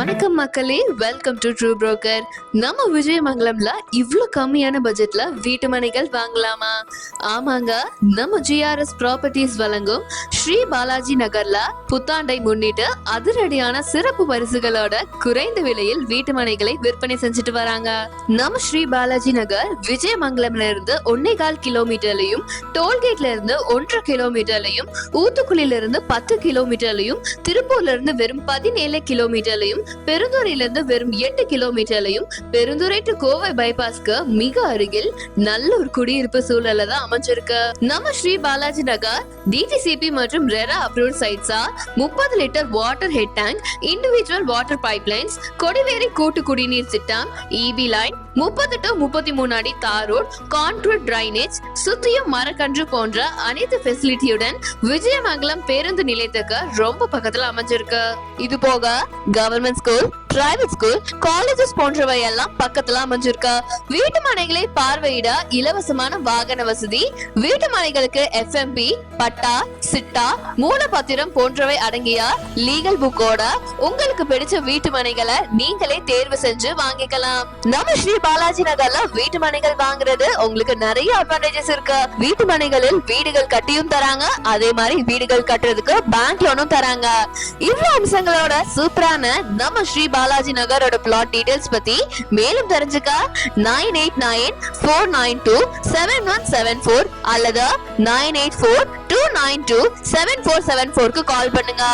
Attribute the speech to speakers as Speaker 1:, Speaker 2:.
Speaker 1: வணக்கம் மக்களே. Welcome to true broker நம்ம விஜயமங்கலம்ல இவ்வளோ கம்மியான பட்ஜெட்ல வீட்டு மனைகள் வாங்கலாமா? ஆமாங்க நம்ம ஜிஆர்எஸ் ப்ராப்பர்ட்டிஸ் வழங்கும் ஸ்ரீ பாலாஜி நகர்ல புத்தாண்டை முன்னிட்டு அதிரடியான சிறப்பு பரிசுகளோட குறைந்த விலையில் வீட்டு மனைகளை விற்பனை செஞ்சுட்டு வராங்க. நம்ம ஸ்ரீ பாலாஜி நகர் விஜயமங்கலம்ல இருந்து ஒன்னே கால் கிலோமீட்டர்லயும் டோல்கேட்ல இருந்து ஒன்றரை கிலோமீட்டர்லயும் ஊத்துக்குளில இருந்து பத்து கிலோமீட்டர்லயும் திருப்பூர்ல இருந்து வெறும் பதினேழு கிலோமீட்டர்லயும் பெருந்துறையிலிருந்து வெறும் எட்டு கிலோமீட்டர்லயும் பெருந்துறை டு கோவை பைபாஸ்க்கு மிக அருகில் நல்ல ஒரு குடியிருப்பு சூழல தான் அமைஞ்சிருக்கு. நம்ம ஸ்ரீ பாலாஜி நகர் டிடிசிபி மற்றும் ரெரா அப்ரூவ் சைட்ஸா முப்பது litre water head tank individual water pipelines Kodiveri கூட்டு குடிநீர் திட்டம் இபி லைன் முப்பது டு முப்பத்தி மூணு அடி தார் ரோட் கான்கிரீட் டிரைனேஜ் சுத்தியும் மரக்கன்று போன்ற அனைத்து ஃபெசிலிட்டியுடன் விஜயமங்கலம் பேருந்து நிலையத்துக்கு ரொம்ப பக்கத்துல அமைஞ்சிருக்கு. இது போக government school private school colleges போன்றவை எல்லாம் பக்கத்துல அமைஞ்சிருக்கா? வீட்டு மனைகளை பார்வையிட இலவசமான வாகன வசதி வீட்டு மனைகளுக்கு எஃப்எம்பி பட்டா சிட்டா மூலப்பத்திரம் போன்றவை அடங்கிய லீகல் புக்கோட உங்களுக்கு பிடிச்ச வீட்டு மனைகளை நீங்களே தேர்வு செஞ்சு வாங்கிக்கலாம். நம்ம ஸ்ரீ பாலாஜி நகர்ல வீட்டு மனைகள் வாங்குறது உங்களுக்கு நிறைய அட்வான்டேஜஸ் இருக்கு. வீட்டு மனைகளில் வீடுகள் கட்டியும் தராங்க அதே மாதிரி வீடுகள் கட்டுறதுக்கு பேங்க் லோனும் தராங்க. இவ்வளவு அம்சங்களோட சூப்பரான நம்ம ஸ்ரீ பாலாஜி நகரோட பிளாட் டீடைல்ஸ் பத்தி மேலும் தெரிஞ்சுக்க nine eight nine four nine two seven one seven four அல்லது nine eight four two nine two seven four seven ஃபோருக்கு கால் பண்ணுங்க.